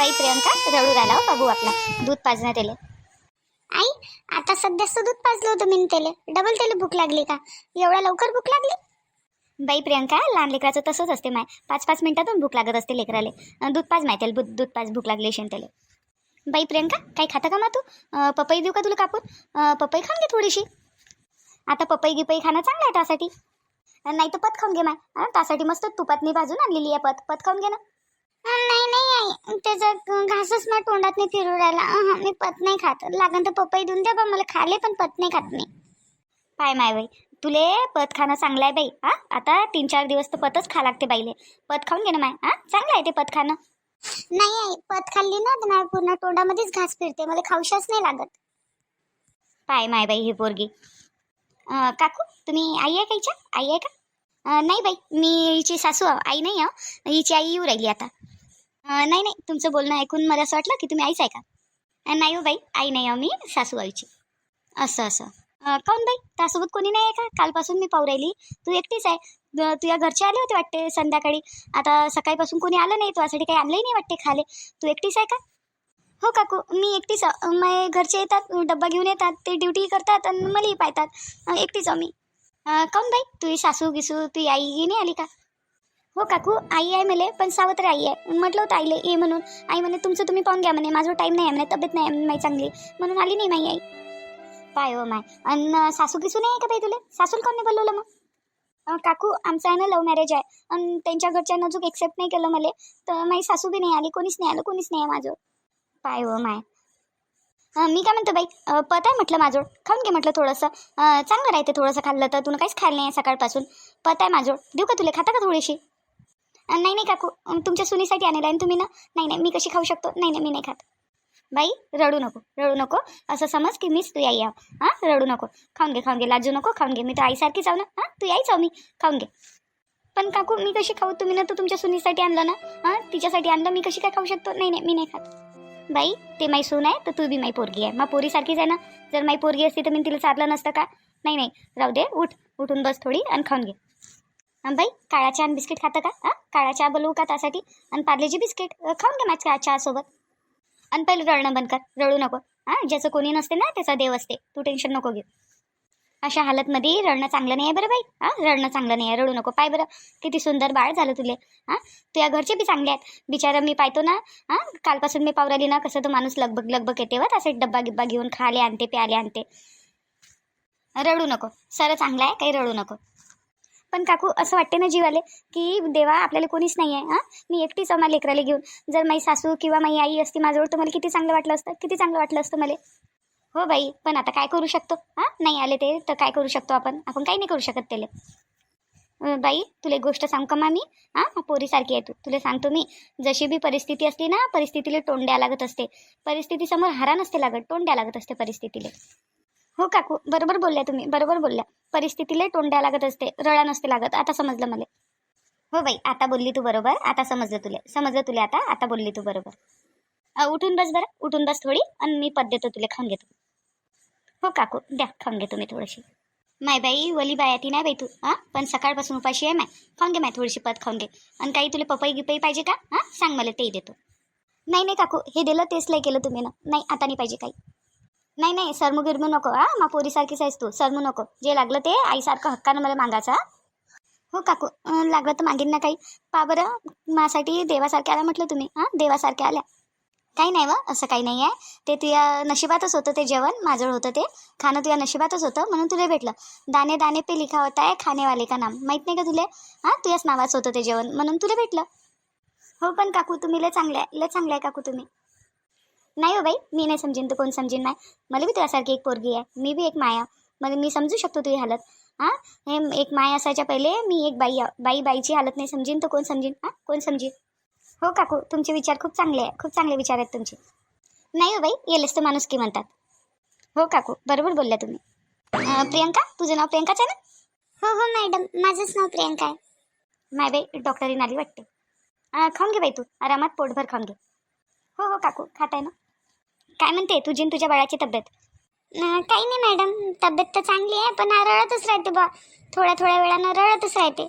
बाई प्रियंका रडू राहिला हो बाबू आपला. दूध पाजण्यात येले आई आता सध्याच दूध पाजलं होतं मी त्याला डबल त्याला भूक लागली का? एवढ्या लवकर भूक लागली? बाई प्रियंका लहान लेकराचं तसंच असते माय. पाच पाच मिनिटातून भूक लागत असते लेकराले. दूध पाज माय त्याला दूध पाज भूक लागली असेल त्याला. बाई प्रियंका काही खाता का मा तू? पपई देऊ का तुला कापून? पपई खाऊन घे थोडीशी. आता पपई गिपई खाणं चांगलं आहे त्यासाठी. नाही तर पत खाऊन घे माय. त्यासाठी मस्त तुपातनी भाजून आणलेली आहे पत. पत खाऊन घे ना. नाही नाही आई त्याचा घासच मग तोंडात नाही फिरू राहिला. अहं, मी पत नाही खात. लागन तर पपई देऊन द्या बा मला खाले पण पत नाही खात मी. पाय माय बाई. तुले पत खाणं चांगलं आहे बाई. हा? आता तीन चार दिवस तर पतच खा लागते बाईले. पत खाऊन घे ना माय. हा? चांगलं आहे ते पत खाणं. नाही आई पत खाल्ली ना तर माझ्या पूर्ण तोंडामध्येच घास फिरते. मला खाऊशाच नाही लागत. पाय माय बाई ही पोरगी. अं, काकू तुम्ही आई आहे का हिच्या? आई आहे का? अं, नाही बाई. मी हिची सासू आहो. आई नाही आहो. हिची आई येऊ राहिली आता. नाही नाही तुमचं बोलणं ऐकून मला असं वाटलं की तुम्ही आईच आहे का नाही हो बाई आई नाही आहो मी सासू आईची असं. असं काऊन बाई? त्यासोबत कोणी नाही आहे का? कालपासून मी पाहू राहिली. तू एकटीच आहे. तुझ्या घरचे आले होते वाटते संध्याकाळी. आता सकाळपासून कोणी आलं नाही तुझ्यासाठी काही आणलंही नाही वाटते खाले. तू एकटीच आहे का? हो काकू मी एकटीच मग घरचे येतात डब्बा घेऊन येतात ते ड्युटी करतात आणि मलाही पाहतात. एकटीच आहो मी. काऊन बाई? तुझी सासू गिसू तुझी आई ही नाही आली का? हो काकू आई आहे मले पण सावत्र आई आहे. म्हटलं होतं आईले ये म्हणून. आई म्हणे तुमचं तुम्ही पाहून घ्या म्हणे माझं टाईम नाही आहे म्हणे तब्येत नाही आहे माई चांगली. म्हणून आली नाही माई आई. पाय हो माय. आणि सासू किसू नाही आहे का बाई तुला? सासूला कोण नाही बोलवलं मग? काकू आमचं आहे ना लव्ह मॅरेज आहे. आणि त्यांच्या घरच्यांना अजून एक्सेप्ट नाही केलं मला. तर माझी सासू बी नाही आली कोणीच नाही आलं कोणीच नाही आहे माझं पाय हो माय. मी काय म्हणतो बाई? पत आहे म्हटलं माझोड खाऊन घे म्हटलं थोडंसं. चांगलं राहते थोडंसं खाल्लं तर. तुला काहीच खायला नाही आहे सकाळपासून. पत आहे माझोड देऊ का तुला? खाता का थोडीशी? नाही नाही काकू. तुमच्या सुनीसाठी आणलं आहे तुम्ही ना नाही नाही मी कशी खाऊ शकतो? नाही नाही मी नाही खात. बाई रडू नको रडू नको. असं समज की मीच तू आई आव हां रडू नको. खाऊन घे खाऊन घे लाजू नको खाऊन घे. मी तर आईसारखीच आव ना. हां तू याई आहो मी. खाऊन घे. पण काकू मी कशी खाऊ? तुम्ही ना तू तुमच्या सुनीसाठी आणलं ना? हां तिच्यासाठी आणलं मी कशी काय खाऊ शकतो? नाही नाही मी नाही खात. बाई ते माई सून आहे तर तू बी माई पोरगी आहे. मग पोरीसारखीच आहे ना? जर माई पोरगी असती तर मी तिला चारलं नसतं का? नाही नाही. राहू दे उठ. उठून बस थोडी आणि खाऊन घे. बाई काळा चहा आणि बिस्किट खातं का? हां? काळा चहा बोलवू का त्यासाठी? आणि पार्लेजी बिस्किट खाऊन घे माझ्या चहासोबत आणि पहिले रडणं बंद कर रडू नको. हां? ज्याचं कोणी नसते ना त्याचा देव असते. तू टेन्शन नको घेऊ. अशा हालतमध्ये रडणं चांगलं नाही आहे बरं बाई. हां? रडणं चांगलं नाही आहे रडू नको. पाय बरं किती सुंदर बाळ झालं तुले. हां? तुझ्या घरचे बी चांगले आहेत. बिचारा मी पाहतो ना हां? कालपासून मी पावराली ना कसं तो माणूस लगबग लगबग येते व तसे डब्बा गिब्बा घेऊन खाले आणते प्याले आणते. रडू नको. सर चांगलं आहे काही रडू नको. पण काकू असं वाटते ना जीवाले की देवा आपल्याला कोणीच नाही आहे हां? मी एकटीच आम्हाला लेकराला घेऊन. जर माझी सासू किंवा माझी आई असती माझ्याजवळ तर मला किती चांगलं वाटलं असतं? किती चांगलं वाटलं असतं मला? हो बाई पण आता काय करू शकतो? हां? नाही आले ते तर काय करू शकतो आपण? आपण काही नाही करू शकत त्याला. बाई तुला एक गोष्ट सांग का मा मी हां पोरीसारखी आहे तू. तुला सांगतो मी जशी बी परिस्थिती असते ना परिस्थितीला तोंड द्या लागत असते. परिस्थितीसमोर हारा नसते लागत तोंड द्या लागत असते परिस्थितीला. हो काकू बरोबर बोलल्या तुम्ही बरोबर बोलल्या. परिस्थितीला तोंड द्यावं लागत असते रडा नसते लागत. आता समजलं मला. हो बाई आता बोलली तू बरोबर आता समजलं तुला. समजलं तुला आता आता बोलली तू बरोबर. उठून बस बरं उठून बस थोडी आणि मी पद देतो तुला खाऊन घेतो. हो काकू द्या खाऊन घेतो मी थोडीशी. माय बाई वली बाया ती नाही बाई तू हां पण सकाळपासून उपाशी आहे माय. खाऊन घे माय थोडीशी पद खाऊन घे. आणि काही तुला पपई गिपई पाहिजे का? हां सांग मला तेही देतो. नाही नाही काकू हे दिलं तेच लय केलं तुम्ही ना. नाही आता नाही पाहिजे काही. नाही नाही सरमू गिरमू नको हा. मा पोरीसारखीच आहेस तू. सरमू नको. जे लागलं ते आईसारखं हक्कानं मला मागायचं हो. काकू. लागलं तर मागीन ना काही. पा बरं माझ्यासाठी देवासारख्या आल्या म्हटलं तुम्ही हां? देवासारख्या आल्या. काही नाही व असं काही नाही आहे. ते तुझ्या नशिबातच होतं ते जेवण माझं होतं ते. खाणं तुझ्या नशिबातच होतं म्हणून तुला भेटलं. दाणे दाणे पे लिखा होता आहे खानेवाले का नाम? माहीत नाही का तुला? हां तुझ्याच नावाचं होतं ते जेवण म्हणून तुला भेटलं. हो पण काकू तुम्ही लय चांगले आहे लय चांगले आहे काकू तुम्ही. नाही हो बाई मी नाही समजीन तर कोण समजीन नाही मला बी तुझ्यासारखी एक पोरगी आहे मी बी एक माया. मला मी समजू शकतो तुझी हालत. हां? हे एक माया असायच्या पहिले मी एक बाई. बाई बाईची हालत नाही समजीन तर कोण समजीन? हां? कोण समजीन? हो काकू तुमचे विचार खूप चांगले आहे खूप चांगले विचार आहेत तुमचे. नाही हो बाई येलेच तर माणूस की म्हणतात. हो काकू बरोबर बोलल्या तुम्ही. अं, प्रियंका तुझं नाव प्रियंकाच आहे ना? हो हो मॅडम माझंच नाव प्रियंका आहे. माय बाई डॉक्टरीन आली वाटते. अं, खाऊन घे बाई तू आरामात पोटभर खाऊन घे. हो हो काकू खात आहे ना. काय म्हणते तुझी आणि तुझ्या बाळाची तब्येत? काही नाही मॅडम तब्येत तर चांगली आहे पण हा रडतच राहते बा. थोड्या थोड्या वेळानं रडतच राहते.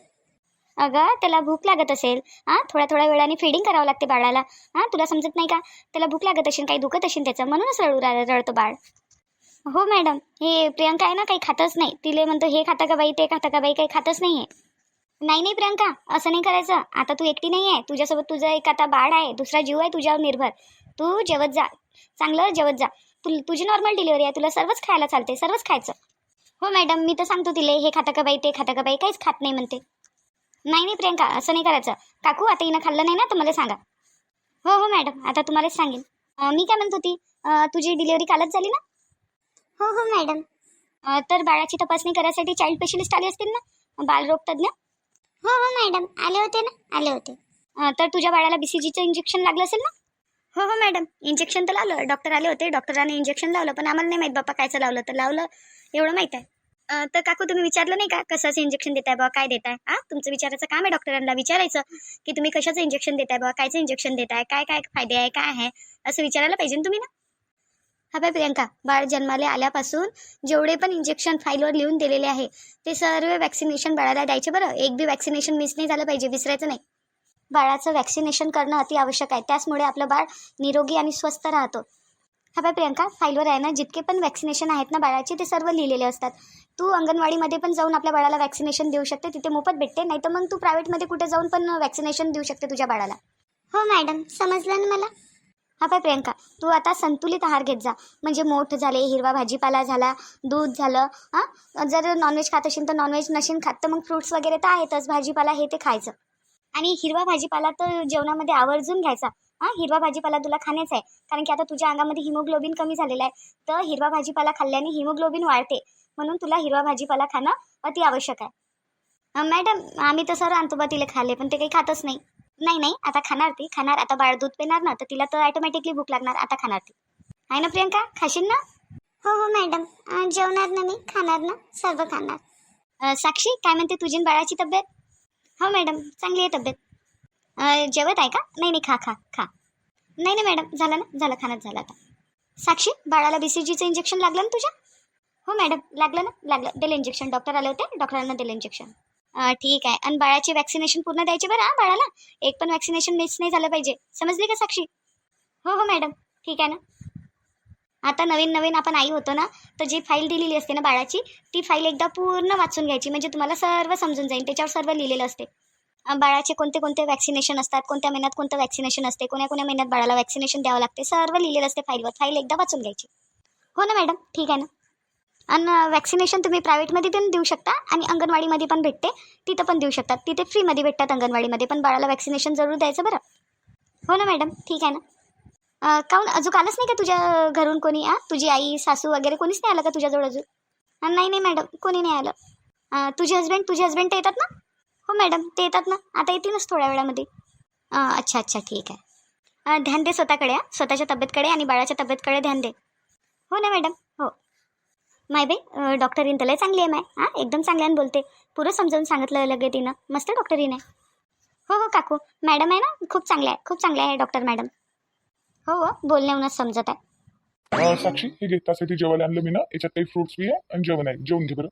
अगं त्याला भूक लागत असेल हां थोड्या थोड्या वेळाने फिडिंग करावं लागते बाळाला. हां तुला समजत नाही का? त्याला भूक लागत असेल काही दुखत असेल त्याचं म्हणूनच रडू रा- रडतो बाळ. हो मॅडम हे प्रियंका आहे ना काही खातच नाही. तिले म्हणतो हे खाता का बाई ते खाता का बाई काही खातच नाही आहे नाही नाही प्रियंका असं नाही करायचं. आता तू एकटी नाही आहे तुझ्यासोबत तुझं एक आता बाळ आहे. दुसरा जीव आहे तुझ्यावर निर्भर. तू जेवत जा. चांगलं जेवत जा. तु तुझी नॉर्मल डिलिव्हरी आहे. तुला सर्वच खायला चालते सर्वच खायचं. हो मॅडम मी तर सांगतो तिले हे खाता का बाई ते खाता का बाई काहीच खात नाही म्हणते. नाही नाही प्रियंका असं नाही करायचं. काकू आता हिनं खाल्लं नाही ना तर मला सांगा. हो हो मॅडम आता तुम्हालाच सांगेन. मी काय म्हणत होती? तुझी डिलिव्हरी कालच झाली ना? हो हो मॅडम तर बाळाची तपासणी करायसाठी चाइल्ड स्पेशलिस्ट आले असतील ना? बालरोग तज्ज्ञ हो हो मॅडम. आले होते ना? आले होते. अं, तर तुझ्या बाळाला बीसीजीचं इंजेक्शन लागलं असेल ना? हो हो मॅडम. इंजेक्शन तर लावलं. डॉक्टर आले होते. डॉक्टरांनी इंजेक्शन लावलं पण आम्हाला नाही माहीत बाप्पा कायचं लावलं. तर लावलं. एवढं माहीत आहे. अं, तर काकू तुम्ही विचारलं नाही का कशाचं इंजेक्शन देताय बा काय देताय? हा? तुमचं विचारायचं काम आहे डॉक्टरांना विचारायचं की तुम्ही कशाचं इंजेक्शन देताय बा कायचं इंजेक्शन देताय? काय काय फायदे आहे? काय आहे? असं विचारायला पाहिजे ना तुम्ही ना? हा बाय प्रियंका बाळ जन्माला आल्यापासून जेवढे पण इंजेक्शन फाईलवर लिहून दिलेले आहे ते सर्व वॅक्सिनेशन बाळाला द्यायचे बरं? एक बी वॅक्सिनेशन मिस नाही झालं पाहिजे विसरायचं नाही. बाळाचं वॅक्सिनेशन करणं अति आवश्यक आहे त्याचमुळे आपलं बाळ निरोगी आणि स्वस्थ राहतो. हा बाय प्रियंका फाईलवर आहे ना जितके पण वॅक्सिनेशन आहेत ना बाळाचे ते सर्व लिहिलेले असतात. तू अंगणवाडीमध्ये पण जाऊन आपल्या बाळाला वॅक्सिनेशन देऊ शकते तिथे मोफत भेटते नाही तर मग तू प्रायव्हेटमध्ये कुठे जाऊन पण वॅक्सिनेशन देऊ शकते तुझ्या बाळाला. हो मॅडम समजलं ना मला? हा काय प्रियंका? तू आता संतुलित आहार घेत जा. म्हणजे मोठ झाले हिरवा भाजीपाला झाला दूध झालं हां? जर नॉनव्हेज खात असेल तर नॉनव्हेज नसेल खात तर मग फ्रुट्स वगैरे तर आहेतच. भाजीपाला हे ते खायचं. आणि हिरवा भाजीपाला तर जेवणामध्ये आवर्जून घ्यायचा. हां? हिरवा भाजीपाला तुला खाण्याचा आहे. कारण की आता तुझ्या अंगामध्ये हिमोग्लोबिन कमी झालेला आहे. तर हिरवा भाजीपाला खाल्ल्याने हिमोग्लोबिन वाढते. म्हणून तुला हिरवा भाजीपाला खाणं अति आवश्यक आहे मॅडम आम्ही तर सर आणतो बा तिला खाल्ले पण ते काही खातच नाही. नाही नाही आता खाणार ती. खाणार. आता बाळ दूध पिणार ना तर तिला तर ऑटोमॅटिकली भूक लागणार. आता खाणार ती. आहे ना प्रियंका? खाशील ना? हो हो मॅडम. जेवणार ना मी. खाणार ना? सर्व खाणार. साक्षी काय म्हणते तुझी बाळाची तब्येत? हो मॅडम. चांगली आहे तब्येत. जेवत आहे का? नाही नाही खा खा खा. नाही नाही मॅडम. झालं ना? झालं खाणंच झालं आता. साक्षी बाळाला बी सी जीचं इंजेक्शन लागलं ना तुझ्या? हो मॅडम. लागलं ना? लागलं. दिलं इंजेक्शन डॉक्टर आले होते? डॉक्टरांना दिलं इंजेक्शन ठीक आहे. आणि बाळाची वॅक्सिनेशन पूर्ण द्यायची बरं हा बाळाला? एक पण वॅक्सिनेशन मिस नाही झालं पाहिजे. समजली का साक्षी? हो हो मॅडम ठीक आहे ना? आता नवीन नवीन आपण आई होतो ना तर जी फाईल दिलेली असते ना बाळाची ती फाईल एकदा पूर्ण वाचून घ्यायची. म्हणजे तुम्हाला सर्व समजून जाईल. त्याच्यावर सर्व लिहिलेलं असते. बाळाचे कोणते कोणते वॅक्सिनेशन असतात कोणत्या महिन्यात कोणतं वॅक्सिनेशन असते कोण्या कोण्या महिन्यात बाळाला वॅक्सिनेशन द्यावं लागते सर्व लिहिलेलं असते फाईलवर फाईल एकदा वाचून घ्यायची. हो ना मॅडम ठीक आहे ना? आणि वॅक्सिनेशन तुम्ही प्रायव्हेटमध्ये पण देऊ शकता आणि अंगणवाडीमध्ये पण भेटते. तिथं पण देऊ शकतात तिथे फ्रीमध्ये भेटतात अंगणवाडीमध्ये पण बाळाला वॅक्सिनेशन जरूर द्यायचं बरं. हो ना मॅडम ठीक आहे ना. काऊन अजून आलंच नाही का तुझ्या घरून कोणी? आ तुझी आई सासू वगैरे कोणीच नाही आलं का तुझ्याजवळ अजून? नाही नाही मॅडम कोणी नाही आलं. तुझे हस्बंड तुझे हस्बंड ते येतात ना? हो मॅडम ते येतात ना? आता येतीलच थोड्या वेळामध्ये. अच्छा अच्छा. ठीक आहे. ध्यान दे स्वतःकडे स्वतःच्या तब्येतकडे आणि बाळाच्या तब्येतकडे ध्यान दे. हो ना मॅडम हो. माय बाई डॉक्टरीन तर लय चांगली आहे माय. हां एकदम चांगल्यानं बोलते. पुरं समजावून सांगितलं लगे तिनं. मस्त डॉक्टरीन आहे. हो हो काकू. मॅडम आहे ना? खूप चांगले आहे. खूप चांगले आहे डॉक्टर मॅडम. हो हो बोलण्याहूनच समजत आहे. अं, साक्षी हे घे त्यासाठी जेवायला आणलं मी ना याच्यात काही फ्रुट्स बी आहे आणि जेवण आहे. जेवून घे बरं.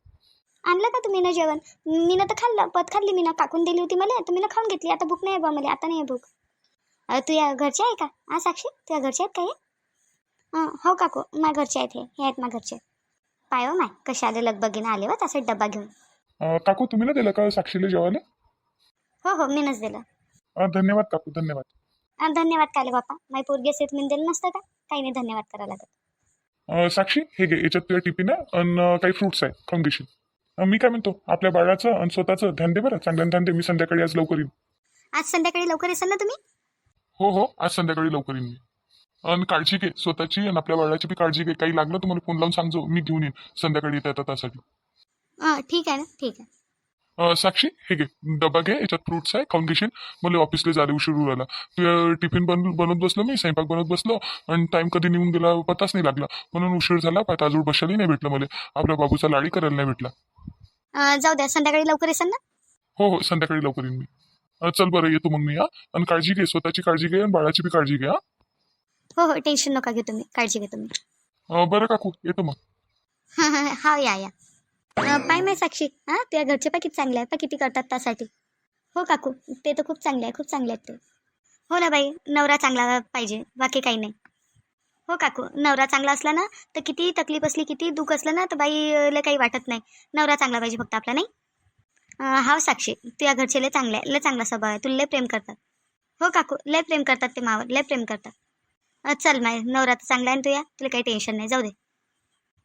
आणलं का तुम्ही ना जेवण? मी ना तर खाल्लं. पत खाल्ली मी ना काकून दिली होती मला. तर मी ना खाऊन घेतली. आता भूक नाही आहे बा मला. आता नाही आहे भूक. अं, तू या घरचे आहे का? हा साक्षी तुझ्या घरचे आहेत का हे? अं, हो काकू. माझ्या घरचे आहेत हे. हे आहेत माझ्या घरचे. पाय हो माय कसे आले लगबगीनं आले व तसा डब्बा घेऊन. अं, काकू तुम्ही ना दिलं का साक्षीला जेवायला? हो हो मीनच दिलं. अं, धन्यवाद काकू धन्यवाद. अं, धन्यवाद काले बापा माझी पोरगी असेल तुम्ही दिलं नसतं का? काही नाही धन्यवाद करावं लागत अं, साक्षी हे घे याच्यात तुझ्या टिफिन आहे आणि काही फ्रुट्स आहे खाऊन घेशील अं, मी काय म्हणतो आपल्या बाळाचं आणि स्वतःचं ध्यान दे बरं चांगल्यानं ध्यान दे मी संध्याकाळी आज लवकर येईन. आज संध्याकाळी लवकर येसाल ना तुम्ही? हो हो आज संध्याकाळी लवकर येईन मी. आणि काळजी घे. स्वतःची आणि आपल्या बाळाची बी काळजी घे. काही लागलं तुम्हाला फोन लावून सांगजो. मी घेऊन येईन. संध्याकाळी येता येतात त्यासाठी अं, ठीक आहे ना? ठीक आहे. अं, साक्षी हे घे. डबा घे. याच्यात फ्रुट्स आहे. खाऊन घेशील. मला ऑफिसला जायला उशीर होऊ राहिला टिफिन बन बनवत बसलो मी? स्वयंपाक बनवत बसलो. आणि टाइम कधी निघून गेला? पताच नाही लागला. म्हणून उशीर झाला. पाय ताजूळ बसायला नाही भेटलं मला. आपल्या बाबूचा लाडी करायला नाही भेटला. अं, जाऊ द्या. संध्याकाळी लवकर येसाल ना? हो हो. संध्याकाळी लवकर येईन मी. अं, चल बरं येतो मग मी हा. आणि काळजी घे. स्वतःची काळजी घे आणि बाळाची बी काळजी घे हा. हो हो टेन्शन नका घेऊ तुम्ही. काळजी घ्या तुम्ही. अं, बरं काकू येतो मग. हा या या. अं, पाय माय साक्षी. हां तुझ्या घरचे पाय किती चांगले आहे पाय किती करतात त्यासाठी. हो काकू ते तर खूप चांगले आहे खूप चांगले आहेत ते. हो ना बाई नवरा चांगला पाहिजे बाकी काही नाही. हो काकू नवरा चांगला असला ना तर किती तकलीफ असली किती दुःख असलं ना तर बाईला काही वाटत नाही. नवरा चांगला पाहिजे फक्त आपला नाही? अं, हाव साक्षी तुझ्या घरचे लय चांगले आहे लय चांगला स्वभाव आहे तुला लय प्रेम करतात. हो काकू लय प्रेम करतात ते मावर लय प्रेम करतात. चल माय नवरा तर चांगला आहे ना तुया. तुला काही टेन्शन नाही जाऊ दे.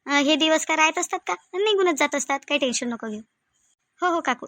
अं, हे दिवस काय राहत असतात का? निघूनच जात असतात. काही टेन्शन नको घेऊ. हो हो काकू.